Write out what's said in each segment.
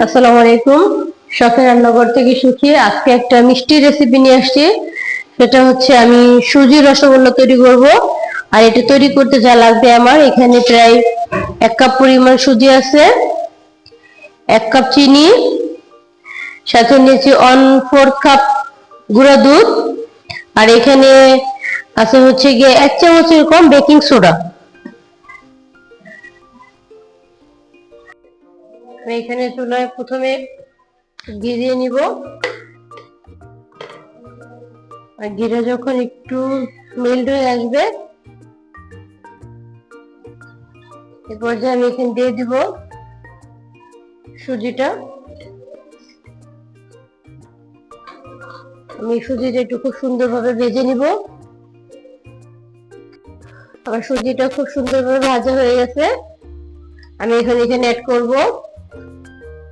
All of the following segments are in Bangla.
আসসালামু আলাইকুম। শখের রান্নাঘর থেকে সুখী আজকে একটা মিষ্টি রেসিপি নিয়ে আসছি। সেটা হচ্ছে আমি সুজি রসগোল্লা তৈরি করব। আর এটা তৈরি করতে যা লাগবে আমার, এখানে প্রায় এক কাপ পরিমাণ সুজি আছে, এক কাপ চিনি, সাথে নিয়েছি ওয়ান ফোর্থ কাপ গুঁড়া দুধ, আর এখানে আছে হচ্ছে গিয়ে এক চামচের কম বেকিং সোডা এখানে চুলায় প্রথমে দিয়ে নিব। আর যখন একটু মেল্ট হয়ে আসবে, এ পর্যায়ে আমি এখানে দিয়ে দিব সুজিটা। আমি সুজিটা একটু খুব সুন্দরভাবে ভেজে নিব। আমার সুজিটা খুব সুন্দরভাবে ভাজা হয়ে গেছে। আমি এখানে এখানে অ্যাড করব।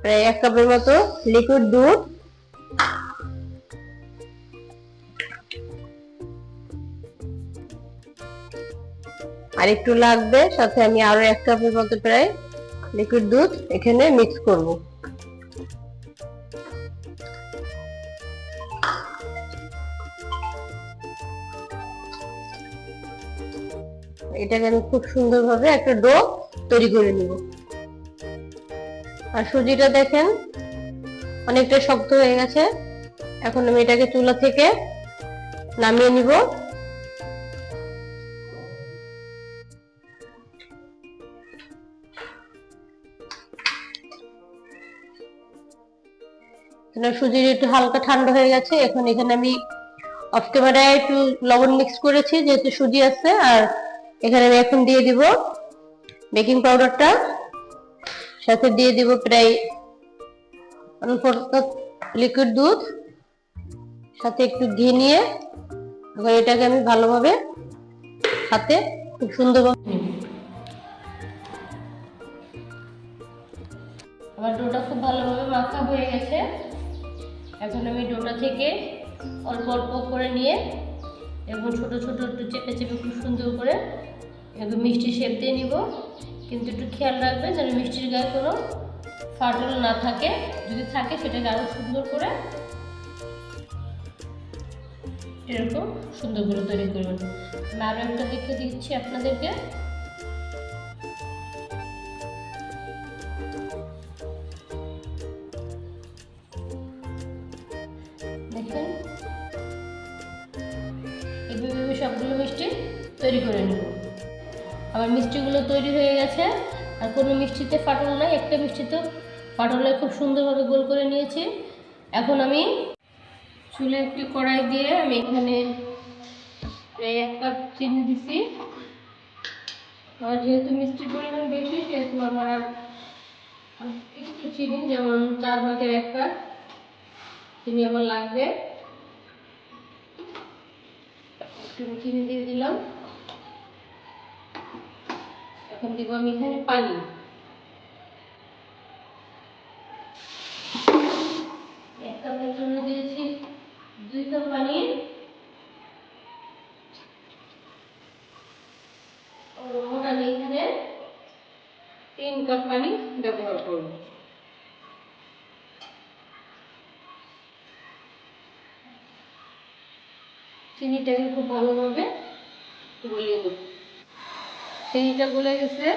প্রায় এক কাপের মতো লিকুইড দুধ। আর একটু লাগবে, সাথে আমি আরও এক কাপের মতো প্রায় লিকুইড দুধ এখানে মিক্স করব। এটাকে আমি খুব সুন্দরভাবে একটা ডো তৈরি করে নিব। আর সুজিটা দেখেন, অনেকটা শক্ত হয়ে গেছে। এখন আমি এটাকে চুলা থেকে নামিয়ে নিব। সুজির একটু হালকা ঠান্ডা হয়ে গেছে, এখন এখানে আমি অফ ক্যামেরায় একটু লবণ মিক্স করেছি, যেহেতু সুজি আছে, আর এখানে আমি এখন দিয়ে দিব বেকিং পাউডারটা সাথে দিয়ে দিব প্রায় লিকুইড দুধ। সাথে একটু ঘি নিয়ে এবার এটাকে আমি ভালোভাবে হাতে খুব সুন্দরভাবে আমার ডোটা খুব ভালোভাবে মাখা হয়ে গেছে। এখন আমি ডোটা থেকে অল্প অল্প করে নিয়ে এবং ছোট ছোট একটু চেপে চেপে খুব সুন্দর করে একটু মিষ্টি শেপ দিয়ে নিব। কিন্তু একটু খেয়াল রাখবেন যেন মিষ্টির গায়ে কোনো ফাটল না থাকে। যদি থাকে সেটাকে আরও সুন্দর করে এরকম সুন্দর করে তৈরি করবেন। আমি আরও একটা দেখে দিচ্ছি আপনাদেরকে। দেখেন? এইভাবে সবগুলো মিষ্টি তৈরি করে নেব। আমার মিষ্টিগুলো তৈরি হয়ে গেছে। আর কোনো মিষ্টিতে ফাটল নাই, একটা মিষ্টিতে ফাটলে খুব সুন্দরভাবে গোল করে নিয়েছি। এখন আমি চুলে একটি কড়াই দিয়ে আমি এখানে এই এক কাপ চিনি দিছি। আর যেহেতু মিষ্টির পরিমাণ বেশি, সেহেতু আমার আর একটু চিনি, যেমন চার ভাগের এক কাপ চিনি আমার লাগবে। একটু চিনি দিয়ে দিলাম। এখন দিব আমি এখানে পানি। এক কাপের জন্য দিয়েছি দুই কাপ পানি। মোট আমি এখানে তিন কাপ পানি ব্যবহার করব। চিনিটাকে খুব ভালোভাবে গলিয়ে দেবো চিনিটা গলে গেছে।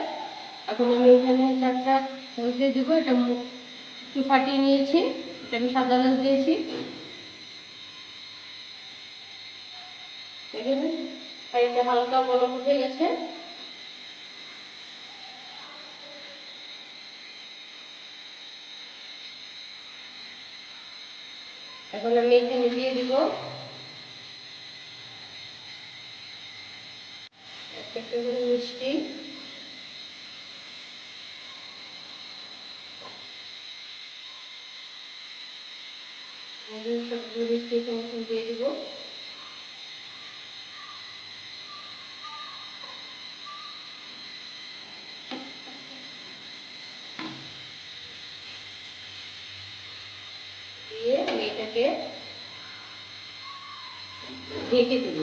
এখন আমি এখানে চারটা হলুদ দেবো, এটা একটু ফাটিয়ে নিয়েছি, এটা আমি সাদা রস দিয়েছি। হালকা গরম হয়ে গেছে। এখন আমি এখানে দিয়ে দিব একটা করে মিষ্টি সবগুলো মিষ্টি এখানে এখন দিয়ে দিব দিয়ে আমি এটাকে ঢেকে দেব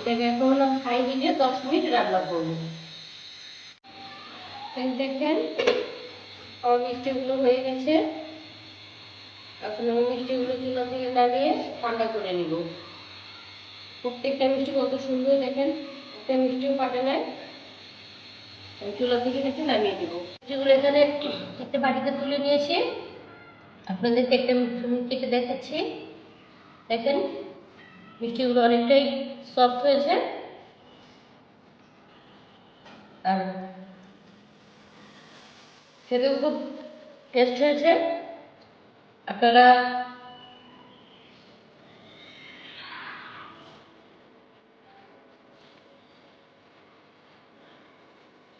এটাকে এখন হাই হিটে দশ মিনিট রান্না করব। দেখেন আমার মিষ্টিগুলো হয়ে গেছে। এখন আমি মিষ্টিগুলো চুলা থেকে নামিয়ে ঠান্ডা করে নিব। প্রত্যেকটা মিষ্টি কত সুন্দর, দেখেন, একটা মিষ্টিও ফাটে নাই। আমি চুলা থেকে একটু নামিয়ে দেবো। মিষ্টিগুলো এখানে একটা বাটিতে তুলে নিয়েছি। আপনাদেরকে একটা কেটে দেখাচ্ছি। দেখেন মিষ্টিগুলো অনেকটাই সফট হয়েছে। আর খেতেও খুব টেস্ট হয়েছে। আপনারা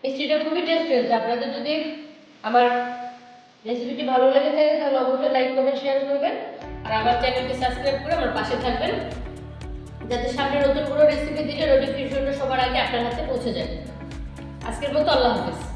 মিষ্টিটা খুবই টেস্ট হয়েছে। আপনাদের যদি আমার রেসিপিটি ভালো লেগে থাকে, তাহলে অবশ্যই লাইক কমেন্ট শেয়ার করবেন। আর আমার চ্যানেলটি সাবস্ক্রাইব করে আমার পাশে থাকবেন। যাতে সামনে নতুন কোনো রেসিপি দিলে নোটিফিকেশনটা সবার আগে আপনার হাতে পৌঁছে যায়। আজকের মতো আল্লাহ হাফেজ।